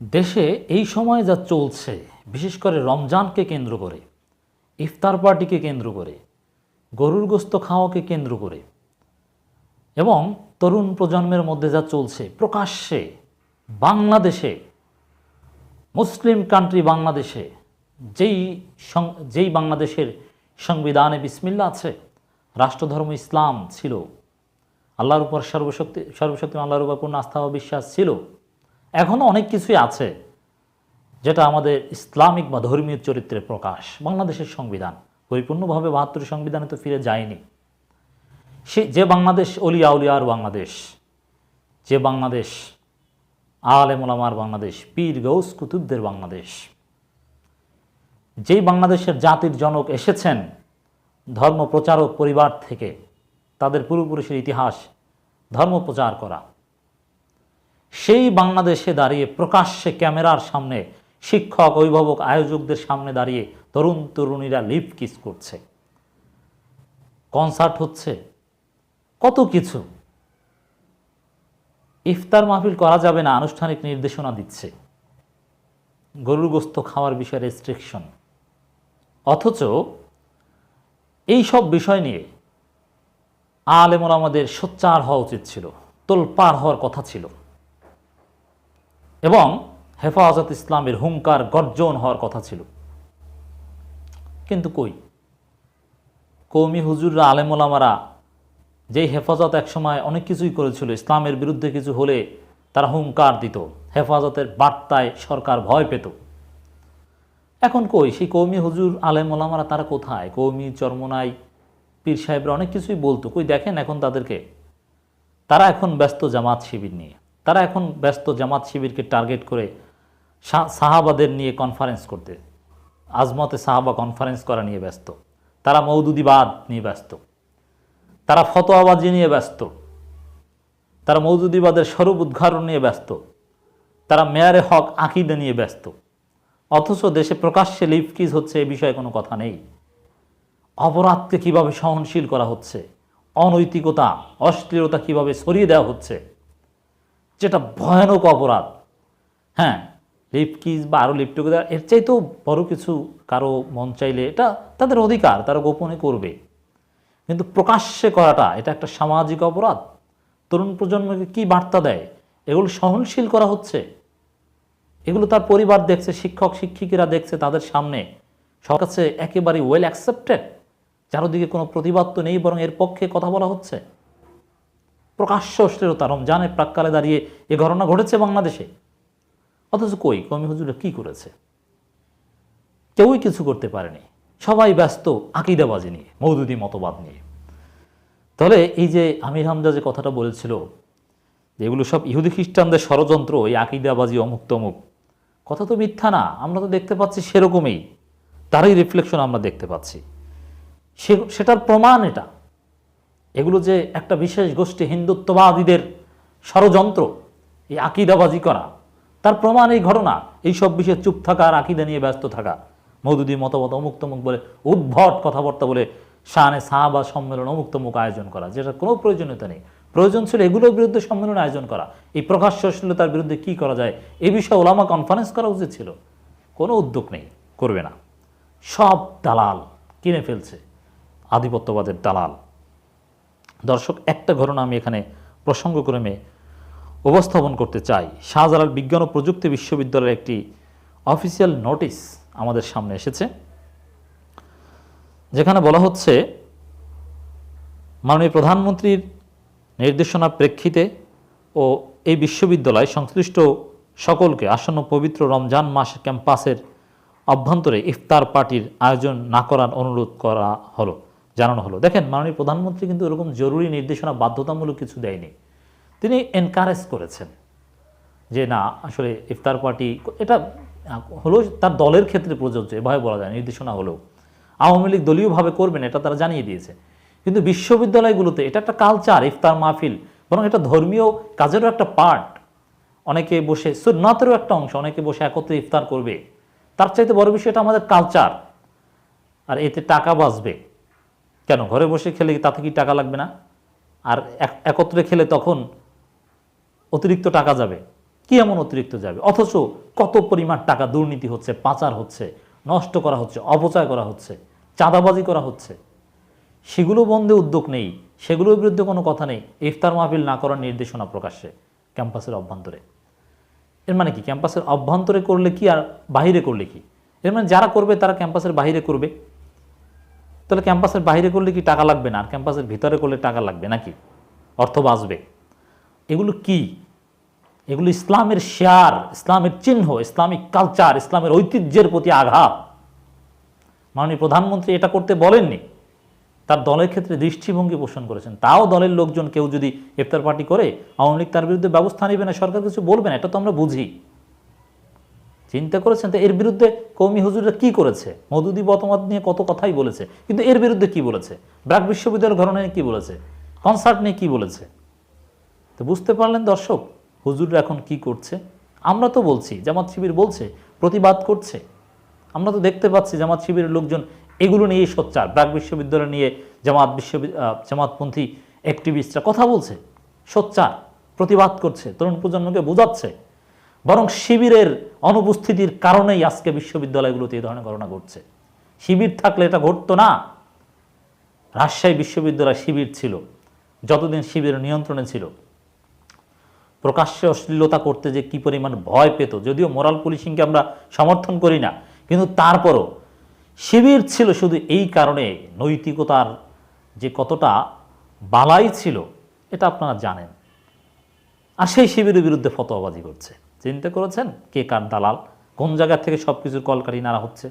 দেশে এই সময় যা চলছে, বিশেষ করে রমজানকে কেন্দ্র করে, ইফতার পার্টিকে কেন্দ্র করে, গরুর গোস্ত খাওয়াকে কেন্দ্র করে, এবং তরুণ প্রজন্মের মধ্যে যা চলছে প্রকাশ্যে, বাংলাদেশে, মুসলিম কান্ট্রি বাংলাদেশে, যেই যেই বাংলাদেশের সংবিধানে বিসমিল্লা আছে, রাষ্ট্রধর্ম ইসলাম ছিল, আল্লাহর উপর সর্বশক্তি সর্বশক্তি আল্লাহর উপর পূর্ণ আস্থা ও বিশ্বাস ছিল এখনও অনেক কিছুই আছে যেটা আমাদের ইসলামিক বা ধর্মীয় চরিত্রের প্রকাশ। বাংলাদেশের সংবিধান, পরিপূর্ণভাবে বাহাত্তর সংবিধানে তো ফিরে যায়নি। সে, যে বাংলাদেশ অলিয়া উলিয়ার বাংলাদেশ, যে বাংলাদেশ আলেম ওলামার বাংলাদেশ, পীর গৌস কুতুবদের বাংলাদেশ, যেই বাংলাদেশের জাতির জনক এসেছেন ধর্ম প্রচারক পরিবার থেকে, তাদের পূর্বপুরুষের ইতিহাস ধর্ম প্রচার করা। সেই বাংলাদেশে দাঁড়িয়ে প্রকাশ্যে ক্যামেরার সামনে শিক্ষক, অভিভাবক, আয়োজকদের সামনে দাঁড়িয়ে তরুণ তরুণীরা লিপ কিস করছে। কনসার্ট হচ্ছে। কত কিছু। ইফতার মাহফিল করা যাবে না, আনুষ্ঠানিক নির্দেশনা দিচ্ছে। গরুর গোস্ত খাওয়ার বিষয়ে রেস্ট্রিকশন অথচ এই সব বিষয় নিয়ে আলেমন আমাদের সোচ্চার হওয়া উচিত ছিল তোলপার হওয়ার কথা ছিল। এবং হেফাজত ইসলামের হুঙ্কার, গর্জন হওয়ার কথা ছিল। কিন্তু কই? কৌমি হুজুররা, আলেমোলামারা যেই হেফাজত একসময় অনেক কিছুই করেছিল, ইসলামের বিরুদ্ধে কিছু হলে তারা হুঙ্কার দিত, হেফাজতের বার্তায় সরকার ভয় পেত। এখন কই? সেই কৌমি হুজুর, আলেমোলামারা তারা কোথায়? কৌমি চরমনাই, পীর সাহেবরা অনেক কিছুই বলতো। কই দেখেন এখন তাদেরকে। তারা এখন ব্যস্ত জামাত শিবির নিয়ে। তারা এখন ব্যস্ত জামাত শিবিরকে টার্গেট করে সাহাবাদের নিয়ে কনফারেন্স করতে। আজমতে সাহাবা কনফারেন্স করা নিয়ে ব্যস্ত। তারা মৌদুদিবাদ নিয়ে ব্যস্ত। তারা ফতোয়াবাজি নিয়ে ব্যস্ত। তারা মৌদুদিবাদের স্বরূপ উদ্ঘাটন নিয়ে ব্যস্ত। তারা মেয়ারে হক আঁকিদে নিয়ে ব্যস্ত। অথচ দেশে প্রকাশ্যে লিপকিজ হচ্ছে এ বিষয়ে কোনো কথা নেই। অপরাধকে কীভাবে সহনশীল করা হচ্ছে? অনৈতিকতা, অশ্লীলতা কীভাবে সরিয়ে দেওয়া হচ্ছে? যেটা ভয়ানক অপরাধ। হ্যাঁ লিপকিজ বা আরও লিপটুকে দেওয়া এর চাইতেও বড় কিছু কারও মন চাইলে এটা তাদের অধিকার, তারা গোপনে করবে। কিন্তু প্রকাশ্যে করাটা, এটা একটা সামাজিক অপরাধ। তরুণ প্রজন্মকে কি বার্তা দেয়? এগুলো সহনশীল করা হচ্ছে। এগুলো তার পরিবার দেখছে, শিক্ষক, শিক্ষিকারা দেখছে তাদের সামনে। সবার কাছে একেবারে ওয়েল অ্যাকসেপ্টেড চারোদিকে কোনো প্রতিবাদ তো নেই, বরং এর পক্ষে কথা বলা হচ্ছে। প্রকাশ্য অশ্লীলতা রমজানের প্রাককালে দাঁড়িয়ে এ ঘটনা ঘটেছে বাংলাদেশে। অথচ কই কমি হুজুরা কি করেছে? কেউই কিছু করতে পারেনি। সবাই ব্যস্ত আকিদাবাজি নিয়ে, মৌদুদি মতবাদ নিয়ে। তাহলে এই যে আমির হামজা যে কথাটা বলেছিল, যে এগুলো সব ইহুদি খ্রিস্টানদের ষড়যন্ত্র, এই আকিদাবাজি অমুক তমুক কথা তো মিথ্যা না, আমরা তো দেখতে পাচ্ছি সেরকমই। তারই রিফ্লেকশন আমরা দেখতে পাচ্ছি। সে, সেটার প্রমাণ এটা। এগুলো যে একটা বিশেষ গোষ্ঠী হিন্দুত্ববাদীদের ষড়যন্ত্র, এই আকিদাবাজি করা, তার প্রমাণ এই ঘটনা, এই সব বিষয়ে চুপ থাকা আর আকিদা নিয়ে ব্যস্ত থাকা। মৌদুদি মতামত অমুক তমুক বলে উদ্ভট কথাবার্তা বলে শাহানে সাহাবা সম্মেলন অমুক তমুক আয়োজন করা যেটা কোনো প্রয়োজনীয়তা নেই। প্রয়োজন ছিল এগুলোর বিরুদ্ধে সম্মেলন আয়োজন করা। এই প্রকাশ্য অশ্লীলতার বিরুদ্ধে কি করা যায়, এ বিষয়ে ওলামা কনফারেন্স করা উচিত ছিল। কোনো উদ্যোগ নেই, করবে না। সব দালাল কিনে ফেলছে, আধিপত্যবাদের দালাল। দর্শক, একটা ঘটনা আমি এখানে প্রসঙ্গক্রমে উপস্থাপন করতে চাই। শাহজালাল বিজ্ঞান ও প্রযুক্তি বিশ্ববিদ্যালয়ের একটি অফিসিয়াল নোটিশ আমাদের সামনে এসেছে, যেখানে বলা হচ্ছে, মাননীয় প্রধানমন্ত্রীর নির্দেশনার প্রেক্ষিতে ও এই বিশ্ববিদ্যালয় সংশ্লিষ্ট সকলকে আসন্ন পবিত্র রমজান মাস ক্যাম্পাসের অভ্যন্তরে ইফতার পার্টির আয়োজন না করার অনুরোধ করা হলো। জানানো হলো। দেখেন, মাননীয় প্রধানমন্ত্রী কিন্তু এরকম জরুরি নির্দেশনা বাধ্যতামূলক কিছু দেয়নি। তিনি এনকারেজ করেছেন যে, না, আসলে ইফতার পার্টি এটা হলো তার দলের ক্ষেত্রে প্রযোজ্য, এভাবে বলা যায়, নির্দেশনা হলেও। আওয়ামী লীগ দলীয়ভাবে করবেন, এটা তারা জানিয়ে দিয়েছে। কিন্তু বিশ্ববিদ্যালয়গুলোতে এটা একটা কালচার ইফতার মাহফিল, বরং এটা ধর্মীয় কাজেরও একটা পার্ট অনেকে বসে, সুন্নাতেরও একটা অংশ, অনেকে বসে একত্রে ইফতার করবে। তার চাইতে বড় বিষয় এটা আমাদের কালচার আর এতে টাকা বাঁচবে। কেন? ঘরে বসে খেলে তাতে কি টাকা লাগবে না? আর একত্রে খেলে তখন অতিরিক্ত টাকা যাবে। কি এমন অতিরিক্ত যাবে? অথচ কত পরিমাণ টাকা দুর্নীতি হচ্ছে, পাচার হচ্ছে, নষ্ট করা হচ্ছে, অপচয় করা হচ্ছে, চাঁদাবাজি করা হচ্ছে। সেগুলো বন্ধে উদ্যোগ নেই, সেগুলোর বিরুদ্ধে কোনো কথা নেই। ইফতার মাহফিল না করার নির্দেশনা প্রকাশ্যে ক্যাম্পাসের অভ্যন্তরে। এর মানে কি? ক্যাম্পাসের অভ্যন্তরে করলে কি আর বাহিরে করলে কি? এর মানে যারা করবে তারা ক্যাম্পাসের বাহিরে করবে। তাহলে ক্যাম্পাসের বাইরে করলে কি টাকা লাগবে না? আর ক্যাম্পাসের ভিতরে করলে টাকা লাগবে নাকি? অর্থ বাঁচবে। এগুলো কি? এগুলো ইসলামের শেয়ার, ইসলামের চিহ্ন, ইসলামিক কালচার, ইসলামের ঐতিহ্যের প্রতি আঘাত। মাননীয় প্রধানমন্ত্রী এটা করতে বলেননি। তার দলের ক্ষেত্রে দৃষ্টিভঙ্গি পোষণ করেছেন। তাও দলের লোকজন কেউ যদি ইফতার পার্টি করে, আওয়ামী লীগ তার বিরুদ্ধে ব্যবস্থা নেবে না, সরকার কিছু বলবে না, এটা তো আমরা বুঝি। চিন্তা করেছেন? তো এর বিরুদ্ধে কৌমি হুজুররা কি করেছে? মধুদী মতামত নিয়ে কত কথাই বলেছে। কিন্তু এর বিরুদ্ধে কি বলেছে? ব্রাক বিশ্ববিদ্যালয়ের ঘটনা নিয়ে কি বলেছে? কনসার্ট নিয়ে কি বলেছে? তো বুঝতে পারলেন দর্শক, হুজুররা এখন কি করছে? আমরা তো বলছি, জামাত শিবির বলছে, প্রতিবাদ করছে। আমরা তো দেখতে পাচ্ছি জামাত শিবিরের লোকজন এগুলো নিয়েই সোচ্চার। ব্রাক বিশ্ববিদ্যালয় নিয়ে জামাত বিশ্ববিদ্যালয় জামাতপন্থী অ্যাক্টিভিস্টরা কথা বলছে, সোচ্চার, প্রতিবাদ করছে। তরুণ প্রজন্মকে বোঝাচ্ছে। বরং শিবিরের অনুপস্থিতির কারণেই আজকে বিশ্ববিদ্যালয়গুলোতে এই ধরনের ঘটনা ঘটছে। শিবির থাকলে এটা ঘটতো না। রাজশাহী বিশ্ববিদ্যালয় শিবির ছিল, যতদিন শিবিরের নিয়ন্ত্রণে ছিল। প্রকাশ্যে অশ্লীলতা করতে যে কি পরিমাণ ভয় পেত, যদিও মোরাল পুলিশিংকে আমরা সমর্থন করি না, কিন্তু তারপরও শিবির ছিল শুধু এই কারণে, নৈতিকতার যে কতটা বালাই ছিল, এটা আপনারা জানেন। আর সেই শিবিরের বিরুদ্ধে ফতোয়াবাজি করছে। চিন্তা করেছেন? কে কার দালাল? কোন জায়গা থেকে সব কিছুর কলকারি নাড়া হচ্ছে?